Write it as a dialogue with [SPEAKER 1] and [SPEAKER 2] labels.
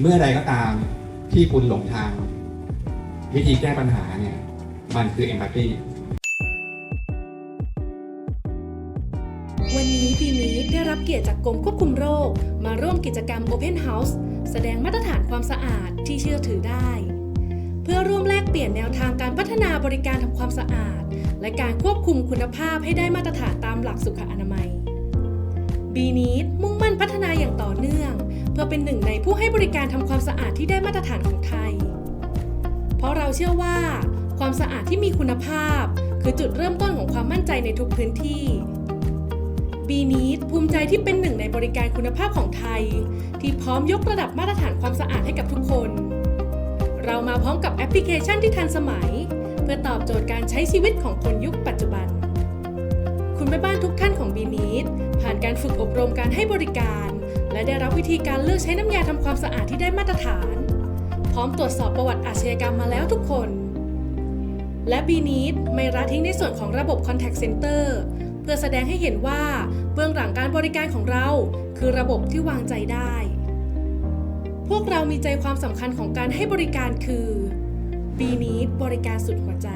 [SPEAKER 1] เมื่อใดก็ตามที่คุณหลงทาง วิธีแก้ปัญหาเนี่ย มันคือ empathy
[SPEAKER 2] วันนี้ปีนี้ได้รับเกียรติจากกรมควบคุมโรค มาร่วมกิจกรรม Open House แสดงมาตรฐานความสะอาดที่เชื่อถือได้ เพื่อร่วมแลกเปลี่ยนแนวทางการพัฒนาบริการทำความสะอาด และการควบคุมคุณภาพให้ได้มาตรฐานตามหลักสุขอนามัยบีนีดมุ่งมั่นพัฒ เพื่อเป็นหนึ่งในผู้ให้บริการทำความสะอาดที่ได้มาตรฐานของไทย เพราะเราเชื่อว่า ความสะอาดที่มีคุณภาพ คือจุดเริ่มต้นของความมั่นใจในทุกพื้นที่ บีนีดภูมิใจที่เป็นหนึ่งในบริการคุณภาพของไทย ที่พร้อมยกระดับมาตรฐานความสะอาดให้กับทุกคน เรามาพร้อมกับแอปพลิเคชันที่ทันสมัย เพื่อตอบโจทย์การใช้ชีวิตของคนยุคปัจจุบัน คุณแม่บ้านทุกท่านของบีนีดผ่านการฝึกอบรมการให้บริการ และได้รับวิธีการเลือกใช้น้ำยาทำความสะอาดที่ได้มาตรฐาน พร้อมตรวจสอบประวัติอาชญากรรมมาแล้วทุกคน และบีนีดไม่ละทิ้งในส่วนของระบบ Contact Center เพื่อแสดงให้เห็นว่าเบื้องหลังการบริการของเรา คือระบบที่วางใจได้ พวกเรามีใจความสำคัญของการให้บริการคือบีนีดบริการสุดหัวใจ